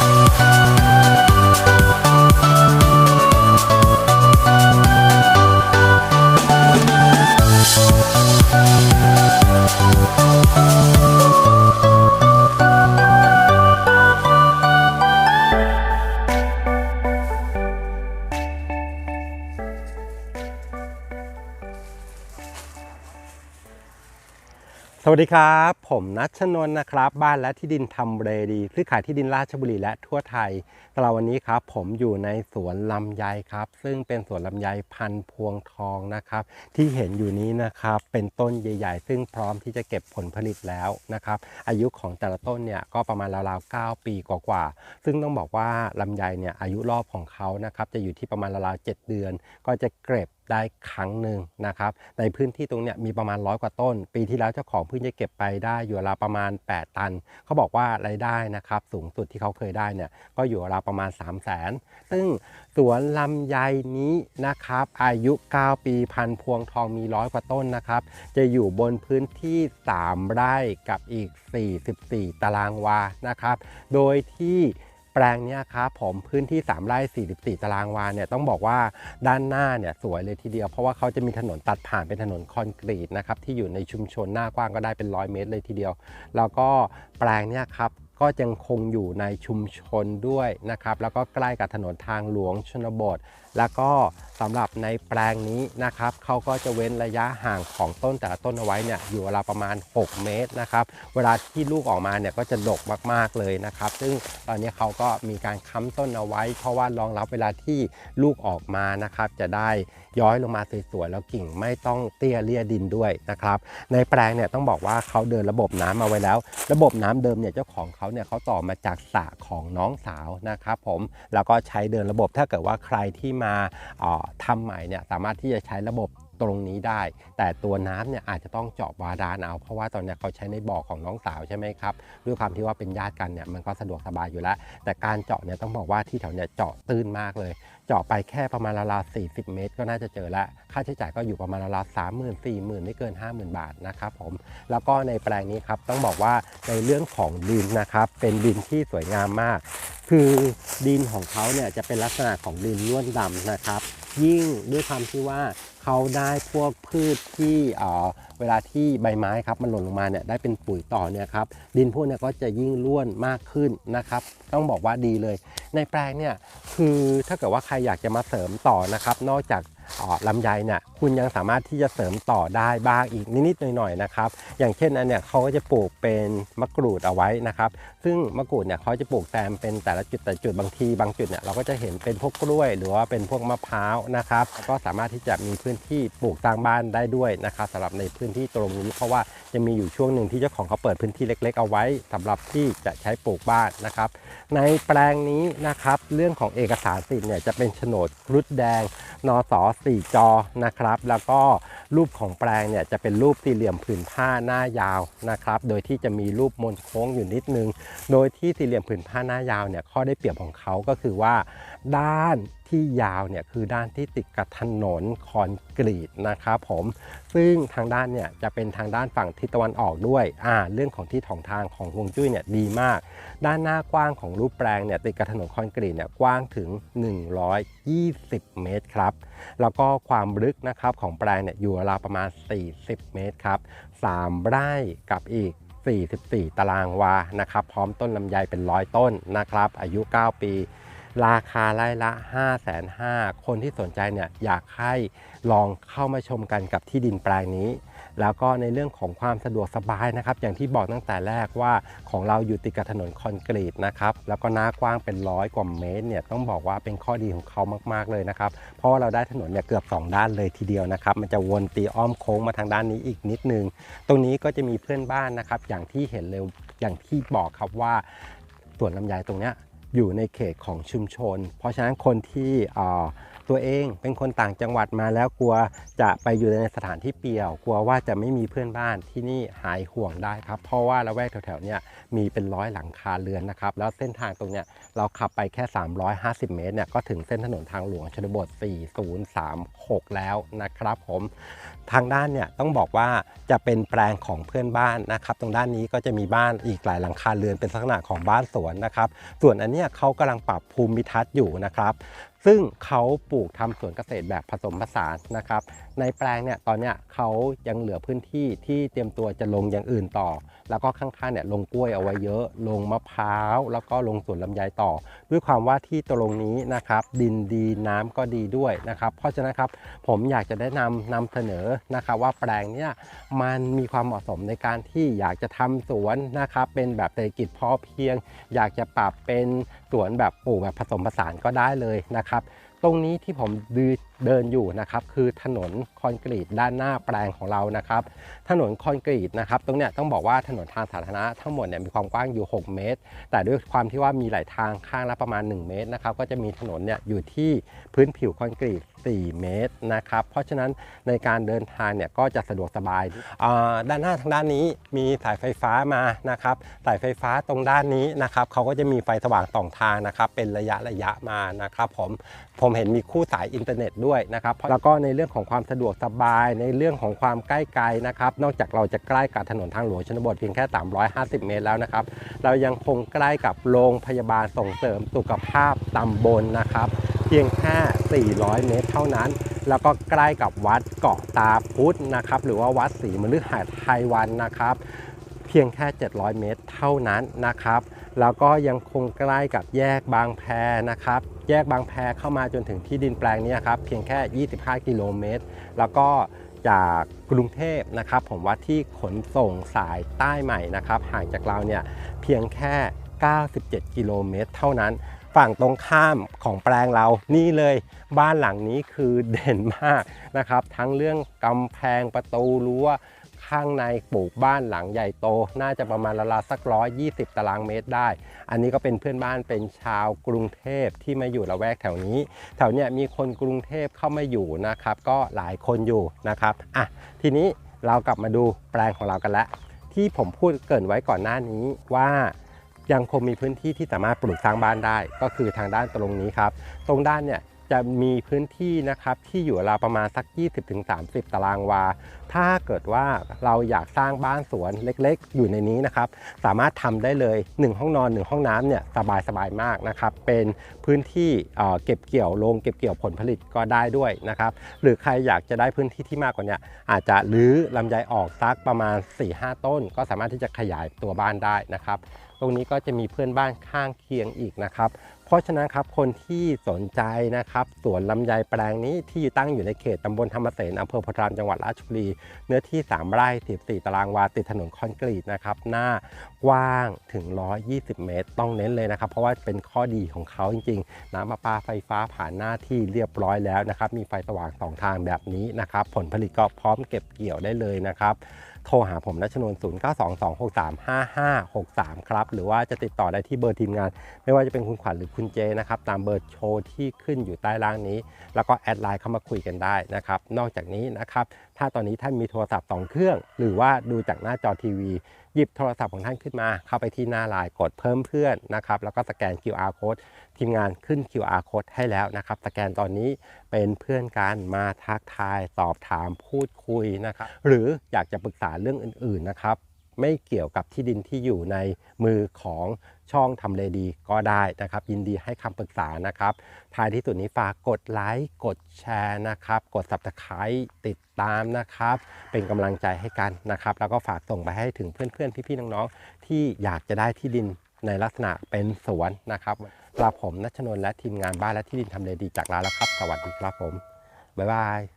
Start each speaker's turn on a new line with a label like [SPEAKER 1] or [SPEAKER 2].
[SPEAKER 1] Música สวัสดีครับ ผมนัชชนน์นะครับ บ้านและที่ดินทำเรดีซื้อขายที่ดินราชบุรีและทั่วไทยสำหรับวันนี้ครับ ผมอยู่ในสวนลำไยครับ ซึ่งเป็นสวนลำไยพันธุ์พวงทองนะครับ ที่เห็นอยู่นี้นะครับ เป็นต้นใหญ่ๆ ซึ่งพร้อมที่จะเก็บผลผลิตแล้วนะครับ อายุของแต่ละต้นเนี่ยก็ประมาณราวๆ 9 ปีกว่าๆซึ่งต้องบอกว่าลำไยเนี่ยอายุรอบของเขานะครับจะอยู่ที่ประมาณราวๆ 7 เดือน ก็จะเก็บ ได้ครั้งหนึ่งนะครับ ในพื้นที่ตรงเนี้ยมีประมาณร้อยกว่าต้น ปีที่แล้วเจ้าของเพิ่งจะเก็บไปได้อยู่ราวประมาณ 8 ตัน เขาบอกว่ารายได้นะครับสูงสุดที่เขาเคยได้เนี่ยก็อยู่ราวประมาณ 3 0 0 0 0นซึ่งสวนลำไยนี้นะครับอายุ 9 ปีพันพวงทองมีร้อยกว่าต้นนะครับ จะอยู่บนพื้นที่ 3 ไร่กับอีก 44 ตารางวานะครับ โดยที่ แปลงนี้ครับผมพื้นที่ 3 ไร่ 44 ตารางวาเนี่ยต้องบอกว่าด้านหน้าเนี่ยสวยเลยทีเดียว เพราะว่าเขาจะมีถนนตัดผ่านเป็นถนนคอนกรีตนะครับที่อยู่ในชุมชนหน้ากว้างก็ได้เป็นร้อยเมตรเลยทีเดียว แล้วก็แปลงนี้ครับ ก็ยังคงอยู่ในชุมชนด้วยนะครับ แล้วก็ใกล้กับถนนทางหลวงชนบท แล้วก็สำหรับในแปลงนี้นะครับเขาก็จะเว้นระยะห่างของต้นแต่ละต้นเอาไว้เนี่ยอยู่ราวประมาณ 6 เมตรนะครับ เวลาที่ลูกออกมาเนี่ยก็จะดกมากๆเลยนะครับ ซึ่งตอนนี้เขาก็มีการค้ำต้นเอาไว้ เพราะว่ารองรับเวลาที่ลูกออกมานะครับจะได้ ย้อยลงมาสวยๆแล้วกิ่งไม่ต้องเตี้ยเลี่ยดินด้วยนะครับ ในแปลงเนี่ยต้องบอกว่าเขาเดินระบบน้ำมาไว้แล้ว ระบบน้ำเดิมเนี่ยเจ้าของเขาเนี่ยเขาต่อมาจากสระของน้องสาวนะครับผมแล้วก็ใช้เดินระบบถ้าเกิดว่าใครที่มาออทำใหม่เนี่ยสามารถที่จะใช้ระบบ ตรงนี้ได้ แต่ตัวน้ำเนี่ยอาจจะต้องเจาะบาดาลเอา เพราะว่าตอนนี้เขาใช้ในบ่อของน้องสาวใช่ไหมครับด้วยความที่ว่าเป็นญาติกันเนี่ยมันก็สะดวกสบายอยู่แล้ว แต่การเจาะเนี่ยต้องบอกว่าที่แถวเนี่ยเจาะตื้นมากเลย เจาะไปแค่ประมาณราวๆ40 เมตร ก็น่าจะเจอแล้วค่าใช้จ่ายก็อยู่ประมาณราวๆสามหมื่นสี่หมื่นไม่เกิน 50,000 บาทนะครับผมแล้วก็ในแปลงนี้ครับต้องบอกว่าในเรื่องของดินนะครับเป็นดินที่สวยงามมาก คือดินของเขาเนี่ยจะเป็นลักษณะของดินล้วนดำนะครับ ยิ่งด้วยความที่ว่า เขาได้พวกพืชที่เออเวลาที่ใบไม้ครับมันหล่นลงมาเนี่ยได้เป็นปุ๋ยต่อเนี่ยครับดินพวกเนี้ก็จะยิ่งร่วนมากขึ้นนะครับ ต้องบอกว่าดีเลย ในแปลงเนี่ยคือถ้าเกิดว่าใครอยากจะมาเสริมต่อนะครับ นอกจาก ลำไยเนี่ยคุณยังสามารถที่จะเสริมต่อได้บ้างอีกนิดๆหน่อยๆนะครับ อย่างเช่นอันเนี่ยเขาก็จะปลูกเป็นมะกรูดเอาไว้นะครับ ซึ่งมะกรูดเนี่ยเขาจะปลูกแซมเป็นแต่ละจุดแต่จุดบางทีบางจุดเนี่ยเราก็จะเห็นเป็นพวกกล้วย หรือว่าเป็นพวกมะพร้าวนะครับก็สามารถที่จะมีพื้นที่ปลูกสร้างบ้านได้ด้วยนะครับสำหรับในพื้นที่ตรงนี้เพราะว่า จะมีอยู่ช่วงหนึ่งที่เจ้าของเขาเปิดพื้นที่เล็ก ๆ เอาไว้สำหรับที่จะใช้ปลูกบ้านนะครับ ในแปลงนี้นะครับ เรื่องของเอกสารสิทธิ์เนี่ยจะเป็นโฉนดรุฑแดงนสสี่จอนะครับ แล้วก็รูปของแปลงเนี่ยจะเป็นรูปสี่เหลี่ยมผืนผ้าหน้ายาวนะครับ โดยที่จะมีรูปมนโค้งอยู่นิดนึง โดยที่สี่เหลี่ยมผืนผ้าหน้ายาวเนี่ยข้อได้เปรียบของเขาก็คือว่า ด้านที่ยาวเนี่ยคือด้านที่ติดกับถนนคอนกรีตนะครับผมซึ่งทางด้านเนี่ยจะเป็นทางด้านฝั่งทิศตะวันออกด้วยอ่าเรื่องของที่ของทางของฮวงจุ้ยเนี่ยดีมาก ด้านหน้ากว้างของรูปแปลงเนี่ยติดกับถนนคอนกรีตเนี่ยกว้างถึง 120 เมตรครับแล้วก็ความลึกนะครับของแปลงเนี่ยอยู่ราวประมาณ 40 เมตรครับ3ไร่กับอีก44 ตารางวานะครับ พร้อมต้นลำไยเป็นร้อยต้นนะครับ อายุ 9 ปี ราคาไร่ละ 5 5 0 0 0คนที่สนใจเนี่ยอยากให้ลองเข้ามาชมกันกับที่ดินแปลงนี้ แล้วก็ในเรื่องของความสะดวกสบายนะครับ อย่างที่บอกตั้งแต่แรกว่าของเราอยู่ติดกับถนนคอนกรีตนะครับ แล้วก็หน้ากว้างเป็นร้อยกว่าเมตรเนี่ยต้องบอกว่าเป็นข้อดีของเขามากๆเลยนะครับ เพราะว่าเราได้ถนนเนี่ยเกือบ 2 ด้านเลยทีเดียวนะครับ มันจะวนตีอ้อมโค้งมาทางด้านนี้อีกนิดนึง ตรงนี้ก็จะมีเพื่อนบ้านนะครับ อย่างที่เห็นเลยอย่างที่บอกครับว่าสวนลำไยตรงเนี้ย อยู่ในเขตของชุมชน เพราะฉะนั้นคนที่ตัวเองเป็นคนต่างจังหวัดมาแล้วกลัวจะไปอยู่ในสถานที่เปี่ยว กลัวว่าจะไม่มีเพื่อนบ้านที่นี่หายห่วงได้ครับ เพราะว่าละแวกแถวๆเนี้ยมีเป็นร้อยหลังคาเรือนนะครับ แล้วเส้นทางตรงเนี้ยเราขับไปแค่ 350 เมตรเนี่ยก็ถึงเส้นถนนทางหลวงชนบท 4036 แล้วนะครับผม ทางด้านเนี่ยต้องบอกว่าจะเป็นแปลงของเพื่อนบ้านนะครับ ตรงด้านนี้ก็จะมีบ้านอีกหลายหลังคาเรือนเป็นลักษณะของบ้านสวนนะครับ ส่วนอันเนี้ยเขากำลังปรับภูมิทัศน์อยู่นะครับ ซึ่งเขาปลูกทำสวนเกษตรแบบผสมผสานนะครับ ในแปลงเนี่ยตอนเนี้ยเขายังเหลือพื้นที่ที่เตรียมตัวจะลงอย่างอื่นต่อแล้วก็ข้างๆเนี่ยลงกล้วยเอาไว้เยอะ ลงมะพร้าว แล้วก็ลงสวนลำไยต่อ ด้วยความว่าที่ตรงนี้นะครับ ดินดีน้ำก็ดีด้วยนะครับ เพราะฉะนั้นครับผมอยากจะได้นำนำเสนอนะครับว่าแปลงเนี้ยมันมีความเหมาะสมในการที่อยากจะทำสวนนะครับเป็นแบบเศรษฐกิจพอเพียง อยากจะปรับเป็นสวนแบบปลูกแบบผสมผสานก็ได้เลยนะครับ ตรงนี้ที่ผม เดินอยู่นะครับคือถนนคอนกรีตด้านหน้าแปลงของเรานะครับ ถนนคอนกรีตนะครับตรงเนี้ยต้องบอกว่าถนนทางสาธารณะทั้งหมดเนี่ยมีความกว้างอยู่ 6 เมตร แต่ด้วยความที่ว่ามีหลายทางข้างละประมาณ 1 เมตรนะครับก็จะมีถนนเนี่ยอยู่ที่พื้นผิวคอนกรีต 4 เมตรนะครับเพราะฉะนั้นในการเดินทางเนี่ยก็จะสะดวกสบายด้านหน้าทางด้านนี้มีสายไฟฟ้ามานะครับสายไฟฟ้าตรงด้านนี้นะครับเขาก็จะมีไฟสว่างสองทางนะครับเป็นระยะระยะมานะครับผมผมเห็นมีคู่สายอินเทอร์เน็ตด้วยนะครับแล้วก็ในเรื่องของความสะดวกสบาย ในเรื่องของความใกล้ไกลนะครับ นอกจากเราจะใกล้กับถนนทางหลวงชนบทเพียงแค่ 350 เมตรแล้วนะครับ เรายังคงใกล้กับโรงพยาบาลส่งเสริมสุขภาพตำบลนะครับ เพียงแค่ 400 เมตรเท่านั้นแล้วก็ใกล้กับวัดเกาะตาพุธนะครับ หรือว่าวัดศรีมฤหัสไทยวันนะครับ เพียงแค่ 700 เมตรเท่านั้นนะครับ แล้วก็ยังคงใกล้กับแยกบางแพนะครับ แยกบางแพเข้ามาจนถึงที่ดินแปลงนี้ครับ เพียงแค่ 25 กิโลเมตร แล้วก็จากกรุงเทพนะครับ ผมว่าที่ขนส่งสายใต้ใหม่นะครับ ห่างจากเราเนี่ยเพียงแค่ 97 กิโลเมตร เท่านั้น ฝั่งตรงข้ามของแปลงเรานี่เลยบ้านหลังนี้คือเด่นมากนะครับ ทั้งเรื่องกำแพงประตูรั้ว ข้างในปลูกบ้านหลังใหญ่โต น่าจะประมาณราวๆสักร้อยยี่สิบตารางเมตรได้ อันนี้ก็เป็นเพื่อนบ้านเป็นชาวกรุงเทพที่มาอยู่ละแวกแถวนี้ แถวเนี้ยมีคนกรุงเทพเข้ามาอยู่นะครับ ก็หลายคนอยู่นะครับอะทีนี้เรากลับมาดูแปลงของเรากันแล้วที่ผมพูดเกินไว้ก่อนหน้านี้ว่ายังคงมีพื้นที่ที่สามารถปลูกสร้างบ้านได้ ก็คือทางด้านตรงนี้ครับ ตรงด้านเนี่ย จะมีพื้นที่นะครับที่อยู่ราวประมาณสัก 20-30 ตารางวา ถ้าเกิดว่าเราอยากสร้างบ้านสวนเล็กๆ อยู่ในนี้นะครับ สามารถทำได้เลย 1 ห้องนอน 1 ห้องน้ำเนี่ยสบายๆมากนะครับ เป็นพื้นที่เเก็บเกี่ยวโรงเก็บเกี่ยวผลผลิตก็ได้ด้วยนะครับ หรือใครอยากจะได้พื้นที่ที่มากกว่านี้อาจจะรื้อลำไยออกสักประมาณ 4-5 ต้น ก็สามารถที่จะขยายตัวบ้านได้นะครับ ตรงนี้ก็จะมีเพื่อนบ้านข้างเคียงอีกนะครับเพราะฉะนั้นครับคนที่สนใจนะครับสวนลำไยแปลงนี้ที่ตั้งอยู่ในเขตตำบลธรรมเสนอำเภอโพธารามจังหวัดราชบุรี เนื้อที่ 3 ไร่14ตารางวาติดถนนคอนกรีตนะครับหน้ากว้างถึง 120 เมตร ต้องเน้นเลยนะครับ เพราะว่าเป็นข้อดีของเขาจริง ๆ น้ำประปาไฟฟ้าผ่านหน้าที่เรียบร้อยแล้วนะครับ มีไฟสว่างสองทางแบบนี้นะครับ ผลผลิตก็พร้อมเก็บเกี่ยวได้เลยนะครับโทรหาผมนัชนน0922635563 ครับ หรือว่าจะติดต่อได้ที่เบอร์ทีมงาน ไม่ว่าจะเป็นคุณขวัญหรือคุณเจนะครับตามเบอร์โชว์ที่ขึ้นอยู่ใต้ล่างนี้ แล้วก็แอดไลน์เข้ามาคุยกันได้นะครับ นอกจากนี้นะครับถ้าตอนนี้ท่านมีโทรศัพท์ 2 เครื่อง หรือว่าดูจากหน้าจอทีวี หยิบโทรศัพท์ของท่านขึ้นมา เข้าไปที่หน้าไลน์กดเพิ่มเพื่อนนะครับแล้วก็สแกน QR code ทีมงานขึ้น QR code ให้แล้วนะครับ สแกนตอนนี้เป็นเพื่อนกันมาทักทายสอบถามพูดคุยนะครับหรืออยากจะปรึกษาเรื่องอื่นๆนะครับ ไม่เกี่ยวกับที่ดินที่อยู่ในมือของช่องทำเลดีก็ได้นะครับ ยินดีให้คำปรึกษานะครับ ท้ายที่สุดนี้ฝากกดไลค์กดแชร์นะครับ กด subscribe ติดตามนะครับ เป็นกำลังใจให้กันนะครับ แล้วก็ฝากส่งไปให้ถึงเพื่อนๆ พี่ๆ น้องๆ ที่อยากจะได้ที่ดินในลักษณะเป็นสวนนะครับสำหรับผมนัชนนท์และทีมงานบ้านและที่ดินทำเลดีจากลาแล้วครับ สวัสดีครับผมบ๊ายบาย